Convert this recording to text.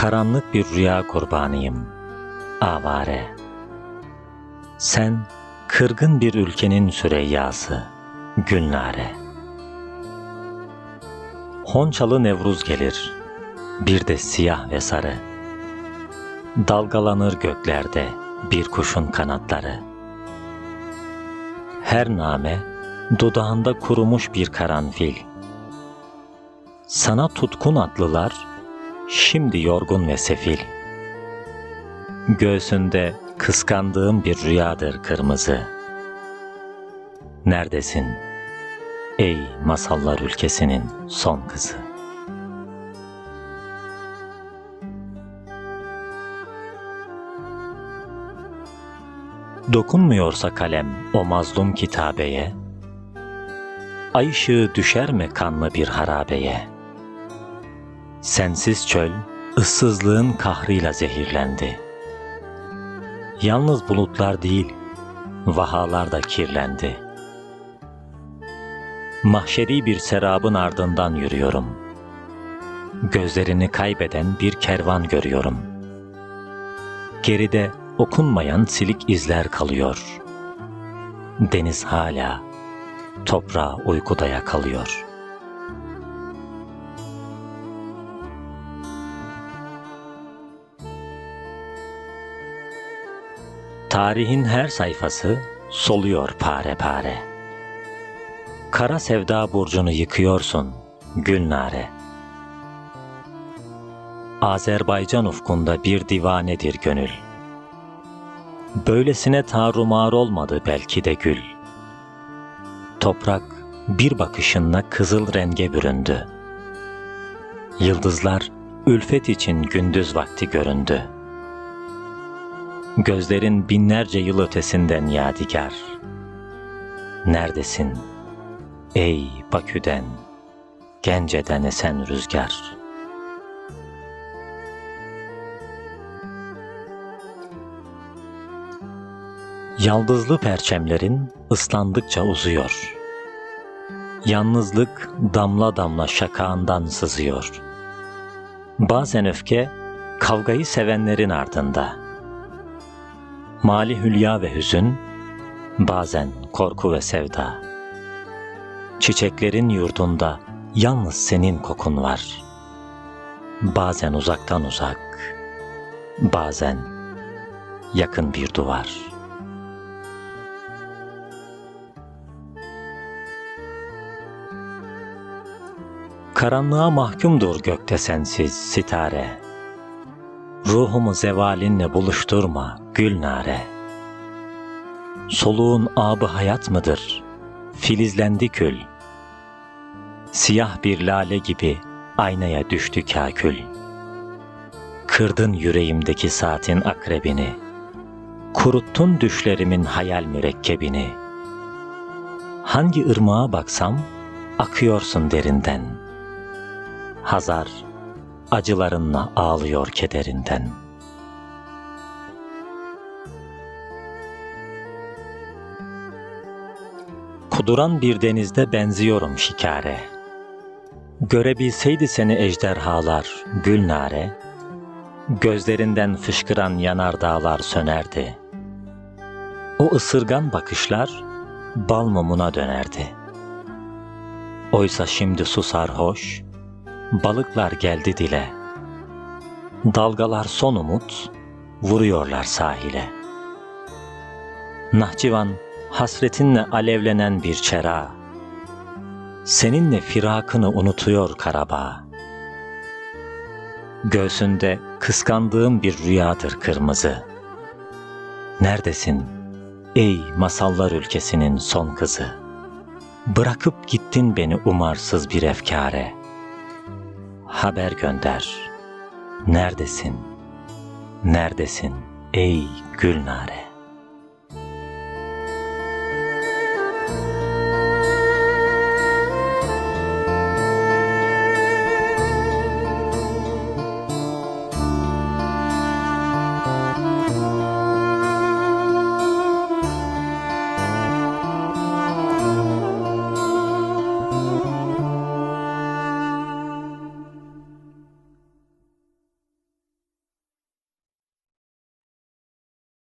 Karanlık bir rüya kurbanıyım, avare. Sen kırgın bir ülkenin süreyyası, Gülnare. Honçalı Nevruz gelir, bir de siyah ve sarı. Dalgalanır göklerde bir kuşun kanatları. Her name dudağında kurumuş bir karanfil. Sana tutkun atlılar şimdi yorgun ve sefil. Göğsünde kıskandığım bir rüyadır kırmızı. Neredesin? Ey masallar ülkesinin son kızı. Dokunmuyorsa kalem o mazlum kitabeye, Ay ışığı düşer mi kanlı bir harabeye? Sensiz çöl, ıssızlığın kahrıyla zehirlendi. Yalnız bulutlar değil, vahalar da kirlendi. Mahşeri bir serabın ardından yürüyorum. Gözlerini kaybeden bir kervan görüyorum. Geride okunmayan silik izler kalıyor. Deniz hala toprağa uykuda yakalıyor. Tarihin her sayfası soluyor pare pare. Kara sevda burcunu yıkıyorsun Gülnare. Azerbaycan ufkunda bir divanedir gönül. Böylesine tarumar olmadı belki de gül. Toprak bir bakışınla kızıl renge büründü. Yıldızlar ülfet için gündüz vakti göründü. Gözlerin binlerce yıl ötesinden yadigar. Neredesin? Ey Bakü'den, Gence'den esen rüzgar. Yaldızlı perçemlerin ıslandıkça uzuyor. Yalnızlık damla damla şakağından sızıyor. Bazen öfke kavgayı sevenlerin ardında. Mali hülya ve hüzün, bazen korku ve sevda. Çiçeklerin yurdunda yalnız senin kokun var. Bazen uzaktan uzak, bazen yakın bir duvar.'' Karanlığa mahkumdur gökte sensiz sitare. Ruhumu zevalinle buluşturma gülnare. Soluğun abı hayat mıdır? Filizlendi kül. Siyah bir lale gibi aynaya düştü kakül. Kırdın yüreğimdeki saatin akrebini. Kuruttun düşlerimin hayal mürekkebini. Hangi ırmağa baksam akıyorsun derinden.'' Hazar acılarınla ağlıyor kederinden. Kuduran bir denizde benziyorum şikare. Görebilseydi seni ejderhalar, gülnare, gözlerinden fışkıran yanardağlar sönerdi. O ısırgan bakışlar bal mumuna dönerdi. Oysa şimdi susar hoş, balıklar geldi dile. Dalgalar son umut, vuruyorlar sahile. Nahçıvan hasretinle alevlenen bir çera. Seninle firakını unutuyor Karabağ. Göğsünde kıskandığım bir rüyadır kırmızı. Neredesin ey masallar ülkesinin son kızı? Bırakıp gittin beni umarsız bir efkare.'' haber gönder. Neredesin? Neredesin ey Gülnare?